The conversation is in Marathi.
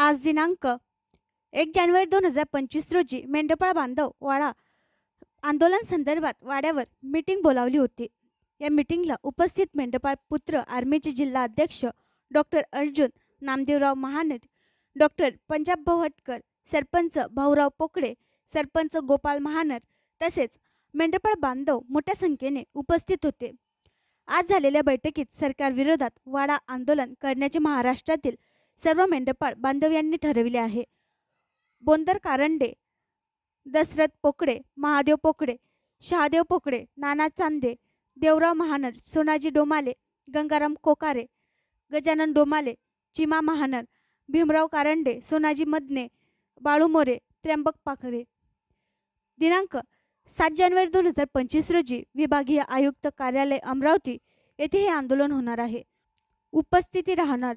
आज दिनांक एक जानेवारी दोन हजार पंचवीस रोजी मेंढपाळ बांधव वाडा आंदोलन संदर्भात वाड्यावर मीटिंग बोलावली होती. या मीटिंगला उपस्थित मेंढपाळ पुत्र आर्मीचे जिल्हा अध्यक्ष डॉक्टर अर्जुन नामदेवराव महानर डॉक्टर पंजाब भवटकर सरपंच भाऊराव पोकळे सरपंच गोपाल महानर तसेच मेंढपाळ बांधव मोठ्या संख्येने उपस्थित होते. आज झालेल्या बैठकीत सरकारविरोधात वाडा आंदोलन करण्याचे महाराष्ट्रातील सर्व मेंढपाळ बांधव यांनी ठरविले आहे. बोंदर कारंडे दशरथ पोकळे महादेव पोकळे शहादेव पोकळे नाना चांदे देवराव महानर सोनाजी डोमाले गंगाराम कोकारे गजानन डोमाले चिमा महानर भीमराव कारंडे सोनाजी मदने बाळू मोरे त्र्यंबक पाखरे. दिनांक सात जानेवारी दोन हजार पंचवीस रोजी विभागीय आयुक्त कार्यालय अमरावती येथे हे आंदोलन होणार आहे. उपस्थिती राहणार